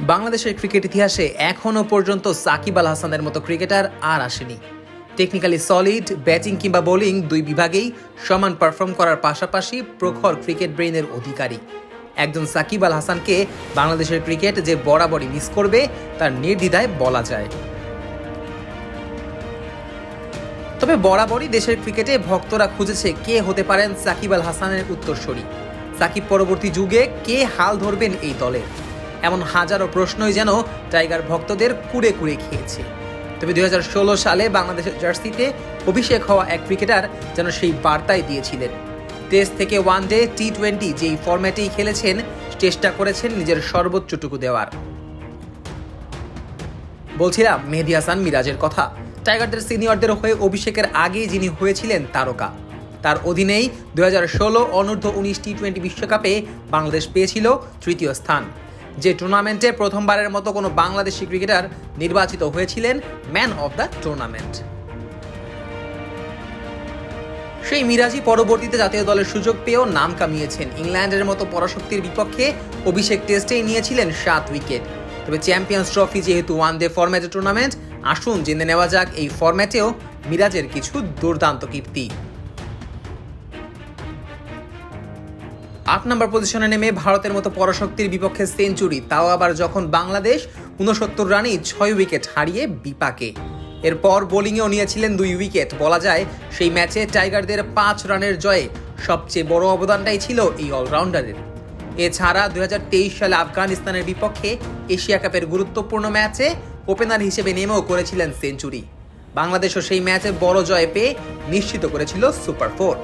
বাংলাদেশের ক্রিকেট ইতিহাসে এখনও পর্যন্ত সাকিব আল হাসানের মতো ক্রিকেটার আর আসেনি। টেকনিক্যালি সলিড ব্যাটিং কিংবা বোলিং দুই বিভাগেই সমান পারফর্ম করার পাশাপাশি প্রখর ক্রিকেট ব্রেইনের অধিকারী। একজন সাকিব আল হাসানকে বাংলাদেশের ক্রিকেট যে বরাবরই মিস করবে, তার নির্দ্বিধায় বলা যায়। তবে বরাবরই দেশের ক্রিকেটে ভক্তরা খুঁজেছে কে হতে পারেন সাকিব আল হাসানের উত্তরসূরি। সাকিব পরবর্তী যুগে কে হাল ধরবেন এই দলে? এমন হাজারো প্রশ্নই যেন টাইগার ভক্তদের কুড়ে কুড়ে খেয়েছে। তবে দু হাজার ষোলো সালে বাংলাদেশের জার্সিতে অভিষেক হওয়া এক ক্রিকেটার যেন সেই বার্তাই দিয়েছিলেন। টেস্ট থেকে ওয়ান ডে, টি টোয়েন্টি যেই ফরম্যাটেই খেলেছেন, চেষ্টা করেছেন নিজের সর্বোচ্চটুকু দেওয়ার। বলছিলাম, মেহেদি হাসান মিরাজের কথা। টাইগারদের সিনিয়রদের হয়ে অভিষেকের আগে যিনি হয়েছিলেন তারকা। তার অধীনেই দু হাজার ষোলো অনূর্ধ্ব উনিশ টি টোয়েন্টি বিশ্বকাপে বাংলাদেশ পেয়েছিল তৃতীয় স্থান। যে টুর্নামেন্টে প্রথমবারের মতো কোনো বাংলাদেশি ক্রিকেটার নির্বাচিত হয়েছিলেন ম্যান অফ দ্য টুর্নামেন্ট। সেই মিরাজি পরবর্তীতে জাতীয় দলের সুযোগ পেয়েও নাম কামিয়েছেন। ইংল্যান্ডের মতো পরাশক্তির বিপক্ষে অভিষেক টেস্টেই নিয়েছিলেন সাত উইকেট। তবে চ্যাম্পিয়ন্স ট্রফি যেহেতু ওয়ান ডে ফরম্যাটে টুর্নামেন্ট, আসুন জেনে নেওয়া যাক এই ফরম্যাটেও মিরাজের কিছু দুর্দান্ত কীর্তি। আট নম্বর পজিশনে নেমে ভারতের মতো পরাশক্তির বিপক্ষে সেঞ্চুরি, তাও আবার যখন বাংলাদেশ উনসত্তর রানেই ছয় উইকেট হারিয়ে বিপাকে। এরপর বোলিংয়েও নিয়েছিলেন দুই উইকেট। বলা যায়, সেই ম্যাচে টাইগারদের পাঁচ রানের জয়ে সবচেয়ে বড় অবদানটাই ছিল এই অলরাউন্ডারের। এছাড়া দুই হাজার তেইশ সালে আফগানিস্তানের বিপক্ষে এশিয়া কাপের গুরুত্বপূর্ণ ম্যাচে ওপেনার হিসেবে নেমেও করেছিলেন সেঞ্চুরি। বাংলাদেশও সেই ম্যাচে বড় জয় পেয়ে নিশ্চিত করেছিল সুপার ফোর।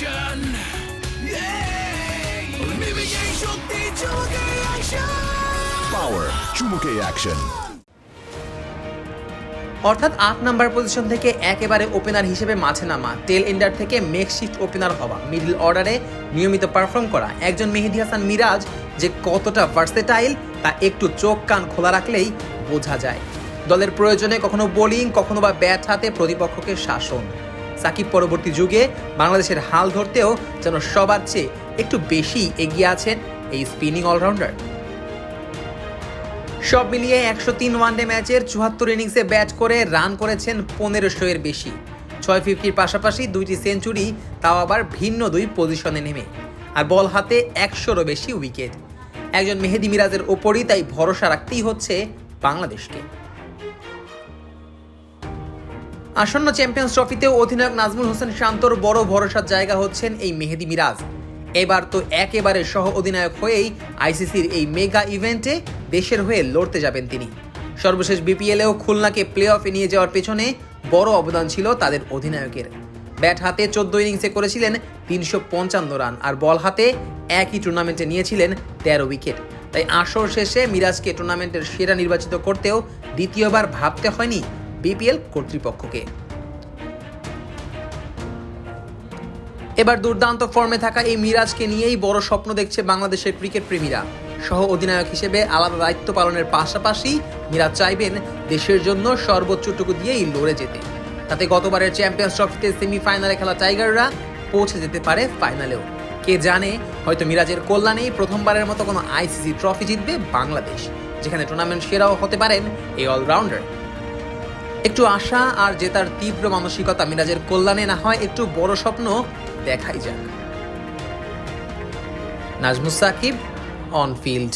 জেনারেশন লিভিং এই শক্তি চুকে Power চুমুকে অ্যাকশন অর্থাৎ আট নাম্বার পজিশন থেকে একেবারে ওপেনার হিসেবে মাঠে নামা টেল এন্ডার থেকে মেকশিফট ওপেনার হওয়া মিডল অর্ডারে নিয়মিত পারফর্ম করা। একজন মেহেদি হাসান মিরাজ যে কতটা ভার্সেটাইল তা একটু চোখ কান খোলা রাখলেই বোঝা যায়। দলের প্রয়োজনে কখনো বোলিং কখনো বা ব্যাট হাতে প্রতিপক্ষকে শাসন। সাকিব পরবর্তী যুগে বাংলাদেশের হাল ধরতেও যেন সবার চেয়ে একটু বেশি এগিয়ে আছেন এই স্পিনিং অলরাউন্ডার। সব মিলিয়ে একশো তিন ওয়ানডে ম্যাচের চুয়াত্তর ইনিংসে ব্যাট করে রান করেছেন পনেরোশো এর বেশি। ছয় ফিফটির পাশাপাশি দুইটি সেঞ্চুরি, তাও আবার ভিন্ন দুই পজিশনে নেমে। আর বল হাতে একশোরও বেশি উইকেট। একজন মেহেদি মিরাজের ওপরই তাই ভরসা রাখতেই হচ্ছে বাংলাদেশকে। আসন্ন চ্যাম্পিয়ন্স ট্রফিতেও অধিনায়ক নাজমুল হোসেন শান্তর বড় ভরসার জায়গা হচ্ছেন এই মেহেদি মিরাজ। এবার তো একেবারে সহ অধিনায়ক হয়েই আইসিসির এই মেগা ইভেন্টে দেশের হয়ে লড়তে যাবেন তিনি। সর্বশেষ বিপিএলেও খুলনাকে প্লে অফে নিয়ে যাওয়ার পেছনে বড় অবদান ছিল তাদের অধিনায়কের। ব্যাট হাতে চোদ্দ ইনিংসে করেছিলেন তিনশো পঞ্চান্ন রান আর বল হাতে একই টুর্নামেন্টে নিয়েছিলেন তেরো উইকেট। তাই আসর শেষে মিরাজকে টুর্নামেন্টের সেরা নির্বাচিত করতেও দ্বিতীয়বার ভাবতে হয়নি বিপিএল কর্তৃপক্ষকে। এবার দুর্দান্ত ফর্মে থাকা এই মিরাজকে নিয়েই বড় স্বপ্ন দেখছে বাংলাদেশের ক্রিকেট প্রেমীরা। সহ অধিনায়ক হিসেবে আলাদা দায়িত্ব পালনের পাশাপাশি মিরাজ চাইবেন দেশের জন্য সর্বোচ্চটুকু দিয়েই লড়ে যেতে। তাতে গতবারের চ্যাম্পিয়ন্স ট্রফিতে সেমিফাইনালে খেলা টাইগাররা পৌঁছে যেতে পারে ফাইনালেও। কে জানে, হয়তো মিরাজের কল্যাণেই প্রথমবারের মতো কোনো আইসিসি ট্রফি জিতবে বাংলাদেশ, যেখানে টুর্নামেন্ট সেরাও হতে পারেন এই অলরাউন্ডার। একটু আশা আর জেতার তীব্র মানসিকতা মিরাজের কল্যাণে না হয় একটু বড় স্বপ্ন দেখাই যাক। Najmus Shakib on field